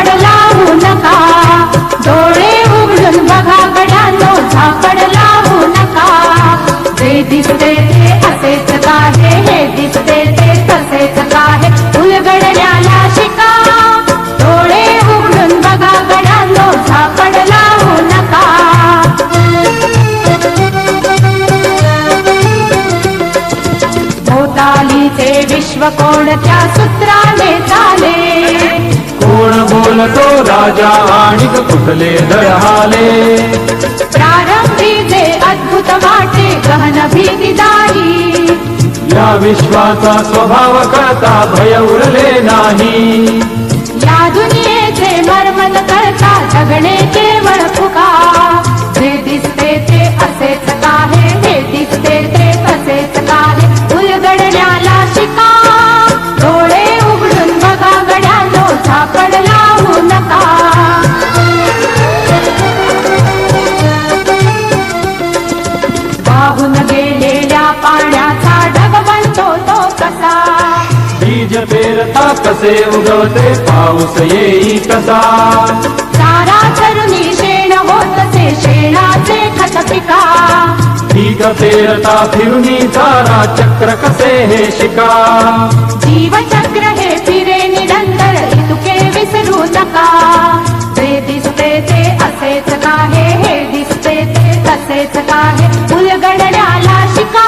झाकड लावू नका. डोळे उघडून बघा गडानो झाकड लावू नका. जे दिसते ते असेच काहे हे दिसते ते तसेच काहे उलगडण्याला शिका. डोळे उघडून बघा गडानो झाकड लावू नका. भोतालीचे विश्व कोणत्या सूत्राने बोलतो राजा आणि कुठले दळहाले. प्रारंभी जे अद्भुत वाटे गहन भीती दाही या विश्वाचा स्वभाव कळता भय उरले नाही. या दुनियेचे वाहून गेलेल्या पाण्याचा ढग बनतो तो कसा? बीज पेरता कसे उगवते पाऊस येई कसा? सारा चरुणी शेण होतसे शेणाचे खत पिका. पीक पेरता फिरुनी चारा चक्र कसे हे शिका? जीवचक्र हे तसेच काय? उलगडण्याला शिका